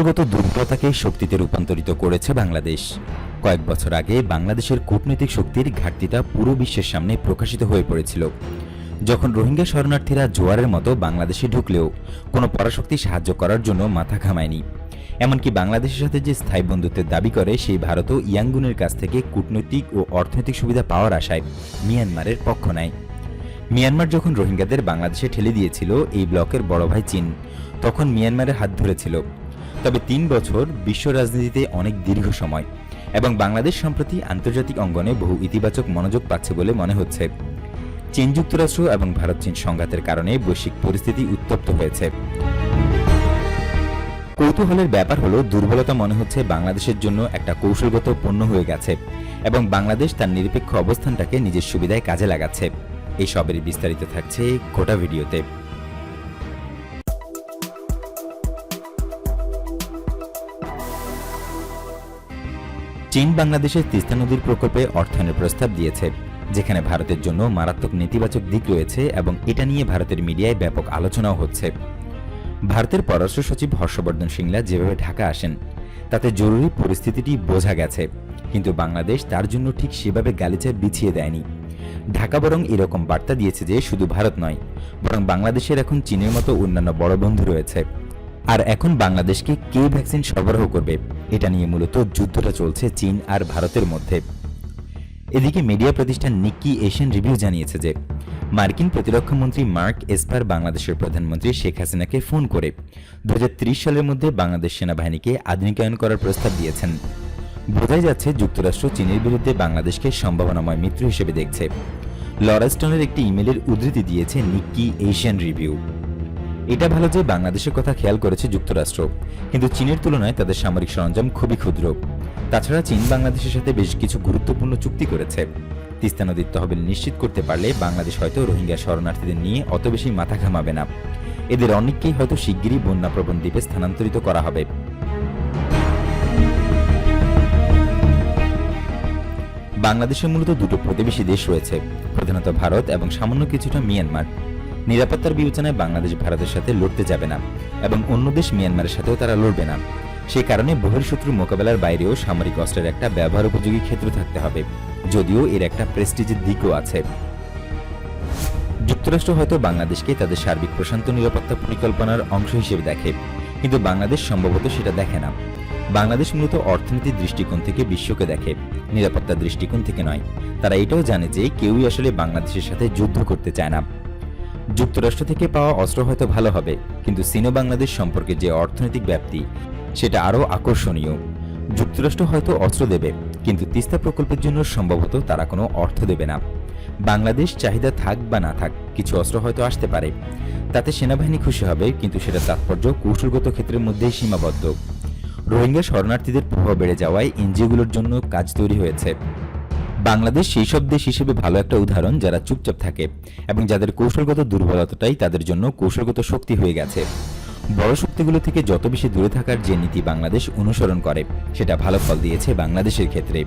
কৌশলগত দুর্বলতাকে শক্তিতে রূপান্তরিত করেছে বাংলাদেশ। কয়েক বছর আগে বাংলাদেশের কূটনৈতিক শক্তির ঘাটতিটা পুরো বিশ্বের সামনে প্রকাশিত হয়ে পড়েছিল। যখন রোহিঙ্গা শরণার্থীরা জোয়ারের মতো বাংলাদেশে ঢুকলেও কোনো পরাশক্তি সাহায্য করার জন্য মাথা ঘামায়নি। এমনকি বাংলাদেশের সাথে যে স্থায়ী বন্ধুত্বের দাবি করে, সেই ভারতও ইয়াঙ্গুনের কাছ থেকে কূটনৈতিক ও অর্থনৈতিক সুবিধা পাওয়ার আশায় মিয়ানমারের পক্ষ নেয়। মিয়ানমার যখন রোহিঙ্গাদের বাংলাদেশে ঠেলে দিয়েছিল, এই ব্লকের বড় ভাই চীন, তখন মিয়ানমারের হাত ধরেছিল। তবে তিন বছর বিশ্ব রাজনীতিতে অনেক দীর্ঘ সময় এবং বাংলাদেশ সম্প্রতি আন্তর্জাতিক অঙ্গনে বহু ইতিবাচক মনোযোগ পাচ্ছে বলে মনে হচ্ছে। চীন যুক্তরাষ্ট্র এবং ভারত চীন সংঘাতের কারণে বৈশ্বিক পরিস্থিতি উত্তপ্ত হয়েছে। কৌতূহলের ব্যাপার হলো, দুর্বলতা মনে হচ্ছে বাংলাদেশের জন্য একটা কৌশলগত পণ্য হয়ে গেছে এবং বাংলাদেশ তার নিরপেক্ষ অবস্থানটাকে নিজের সুবিধায় কাজে লাগাচ্ছে। এই সবেরই বিস্তারিত থাকছে গোটা ভিডিওতে। চীন বাংলাদেশের তিস্তা নদীর প্রকল্পে অর্থায়নের প্রস্তাব দিয়েছে, যেখানে ভারতের জন্য মারাত্মক নেতিবাচক দিক রয়েছে এবং এটা নিয়ে ভারতের মিডিয়ায় ব্যাপক আলোচনাও হচ্ছে। ভারতের পররাষ্ট্র সচিব হর্ষবর্ধন সিংলা যেভাবে ঢাকা আসেন, তাতে জরুরি পরিস্থিতিটি বোঝা গেছে, কিন্তু বাংলাদেশ তার জন্য ঠিক সেভাবে গালিচা বিছিয়ে দেয়নি। ঢাকা বরং এরকম বার্তা দিয়েছে যে শুধু ভারত নয়, বরং বাংলাদেশের এখন চীনের মতো অন্যান্য বড় বন্ধু রয়েছে। আর এখন বাংলাদেশকে কে ভ্যাকসিন সরবরাহ করবে? এটা নিয়ে মূলত যুদ্ধটা চলছে চীন আর ভারতের মধ্যে। এদিকে মিডিয়া প্রতিষ্ঠান নিক্কি এশিয়ান রিভিউ জানিয়েছে যে, মার্কিন প্রতিরক্ষা মন্ত্রী মার্ক এসপার বাংলাদেশের প্রধানমন্ত্রী শেখ হাসিনাকে ফোন করে দু হাজার ত্রিশ সালের মধ্যে বাংলাদেশ সেনাবাহিনীকে আধুনিকায়ন করার প্রস্তাব দিয়েছেন। বোঝাই যাচ্ছে যুক্তরাষ্ট্র চীনের বিরুদ্ধে বাংলাদেশকে সম্ভাবনাময় মিত্র হিসেবে দেখছে। লরেস্টনের একটি ইমেলের উদ্ধৃতি দিয়েছে নিক্কি এশিয়ান রিভিউ। এটা ভালো যে বাংলাদেশের কথা খেয়াল করেছে যুক্তরাষ্ট্র, কিন্তু চীনের তুলনায় তাদের সামরিক সরঞ্জাম খুবই ক্ষুদ্র। তাছাড়া চীন বাংলাদেশের সাথে বেশ কিছু গুরুত্বপূর্ণ চুক্তি করেছে। তিস্তা নদীর তহবিল নিশ্চিত করতে পারলে বাংলাদেশ হয়তো রোহিঙ্গা শরণার্থীদের নিয়ে অত বেশি মাথা ঘামাবে না। এদের অনেককেই হয়তো শিগগিরই বন্যাপ্রবণ দ্বীপে স্থানান্তরিত করা হবে। বাংলাদেশে মূলত দুটো প্রতিবেশী দেশ রয়েছে, প্রধানত ভারত এবং সামান্য কিছুটা মিয়ানমার। নিরাপত্তার বিবেচনায় বাংলাদেশ ভারতের সাথে লড়তে যাবে না এবং অন্য দেশ মিয়ানমারের সাথেও তারা লড়বে না। সেই কারণে বহির্শত্রু মোকাবেলার বাইরেও সামরিক অস্ত্রের একটা ব্যবহার উপযোগী ক্ষেত্র থাকতে হবে, যদিও এর একটা প্রেস্টিজের দিকও আছে। যুক্তরাষ্ট্র হয়তো বাংলাদেশকে তাদের সার্বিক প্রশান্ত নিরাপত্তা পরিকল্পনার অংশ হিসেবে দেখে, কিন্তু বাংলাদেশ সম্ভবত সেটা দেখে না। বাংলাদেশ মূলত অর্থনীতির দৃষ্টিকোণ থেকে বিশ্বকে দেখে, নিরাপত্তার দৃষ্টিকোণ থেকে নয়। তারা এটাও জানে যে কেউই আসলে বাংলাদেশের সাথে যুদ্ধ করতে চায় না। যুক্তরাষ্ট্র থেকে পাওয়া অস্ত্র হয়তো ভালো হবে, কিন্তু সিনো বাংলাদেশ সম্পর্কে যে অর্থনৈতিক ব্যাপ্তি, সেটা আরও আকর্ষণীয়। যুক্তরাষ্ট্র হয়তো অস্ত্র দেবে, কিন্তু তিস্তা প্রকল্পের জন্য সম্ভবত তারা কোনো অর্থ দেবে না। বাংলাদেশ চাহিদা থাক বা না থাক, কিছু অস্ত্র হয়তো আসতে পারে। তাতে সেনাবাহিনী খুশি হবে, কিন্তু সেটা তাৎপর্য কৌশলগত ক্ষেত্রের মধ্যেই সীমাবদ্ধ। রোহিঙ্গা শরণার্থীদের প্রভাব বেড়ে যাওয়ায় এনজিওগুলোর জন্য কাজ তৈরি হয়েছে। বাংলাদেশ সেই সব দেশ হিসেবে ভালো একটা উদাহরণ যারা চুপচাপ থাকে এবং যাদের কৌশলগত দুর্বলতাটাই তাদের জন্য কৌশলগত শক্তি হয়ে গেছে। বড় শক্তিগুলো থেকে যত বেশি দূরে থাকার যে নীতি বাংলাদেশ অনুসরণ করে, সেটা ভালো ফল দিয়েছে বাংলাদেশের ক্ষেত্রে।